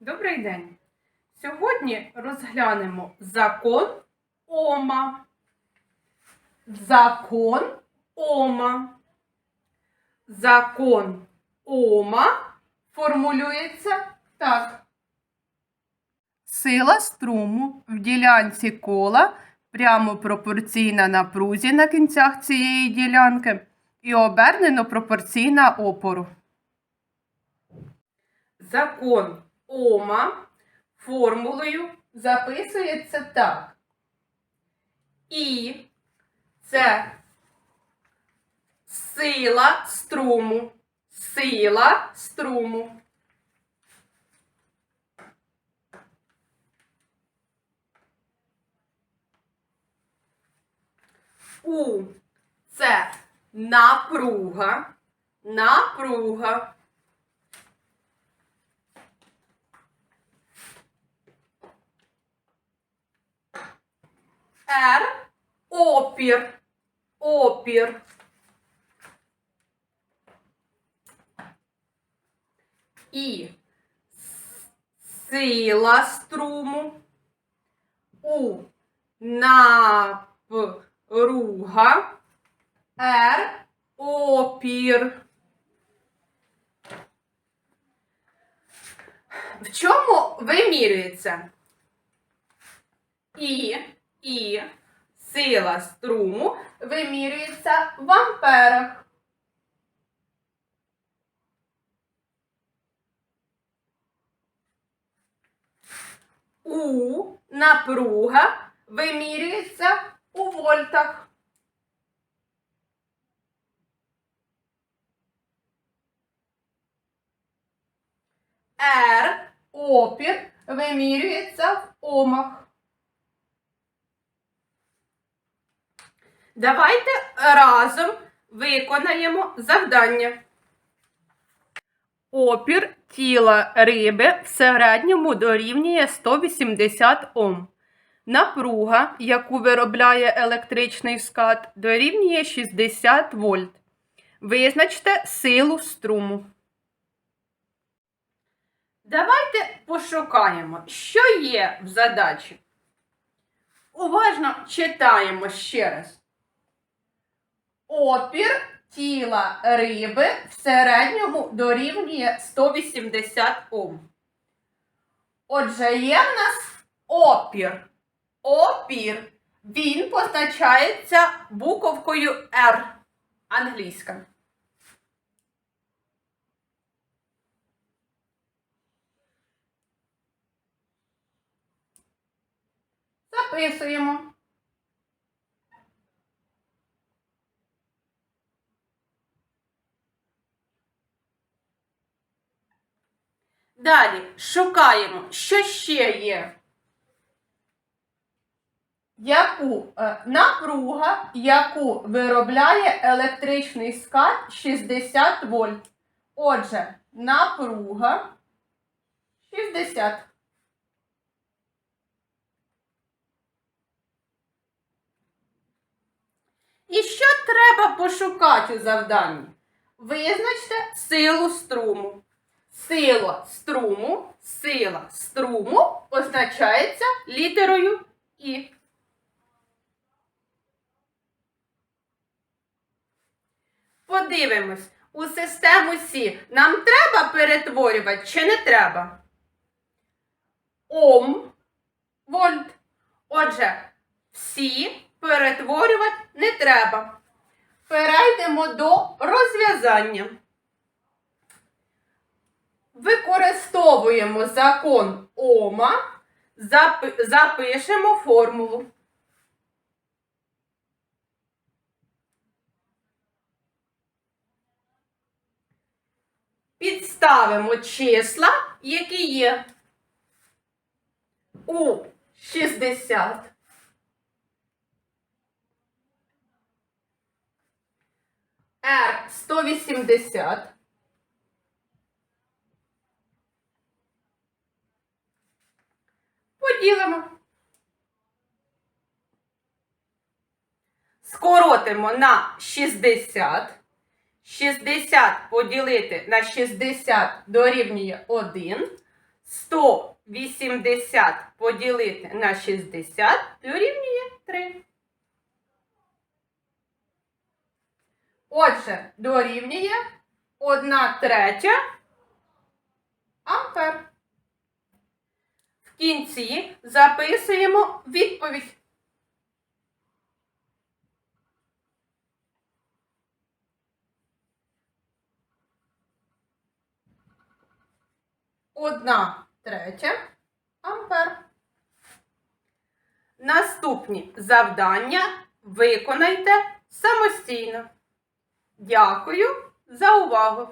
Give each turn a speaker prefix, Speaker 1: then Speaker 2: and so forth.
Speaker 1: Добрий день! Сьогодні розглянемо закон Ома. Закон Ома. Закон Ома формулюється так. Сила струму в ділянці кола прямо пропорційна напрузі на кінцях цієї ділянки і обернено пропорційна опору. Закон Ома формулою записується так. І це сила струму. Сила струму. У це напруга. Напруга. Р опір. Опір. І сила струму. У напруга. Р опір. В чому вимірюється? І, і сила струму вимірюється в амперах. У напруга вимірюється у вольтах. Р опір вимірюється в омах. Давайте разом виконаємо завдання. Опір тіла риби в середньому дорівнює 180 Ом. Напруга, яку виробляє електричний скат, дорівнює 60 вольт. Визначте силу струму. Давайте пошукаємо, що є в задачі. Уважно читаємо ще раз. Опір тіла риби в середньому дорівнює 180 Ом. Отже, є в нас опір. Опір. Він позначається буковкою R англійська. Записуємо. Далі шукаємо, що ще є. Яку е, напруга, яку виробляє електричний скат 60 вольт. Отже, напруга 60. І що треба пошукати у завданні? Визначте силу струму. Сила струму, сила струму означається літерою І. Подивимось, у систему Сі нам треба перетворювати чи не треба? Ом, вольт. Отже, всі перетворювати не треба. Перейдемо до розв'язання використовуємо закон Ома, запишемо формулу. Підставимо числа, які є у 60. R180. ділимо. Скоротимо на 60. 60 поділити на 60 дорівнює 1. 180 поділити на 60 дорівнює 3. Отже, дорівнює 1 третя ампер. В кінці записуємо відповідь. Одна третя ампер. Наступні завдання виконайте самостійно. Дякую за увагу!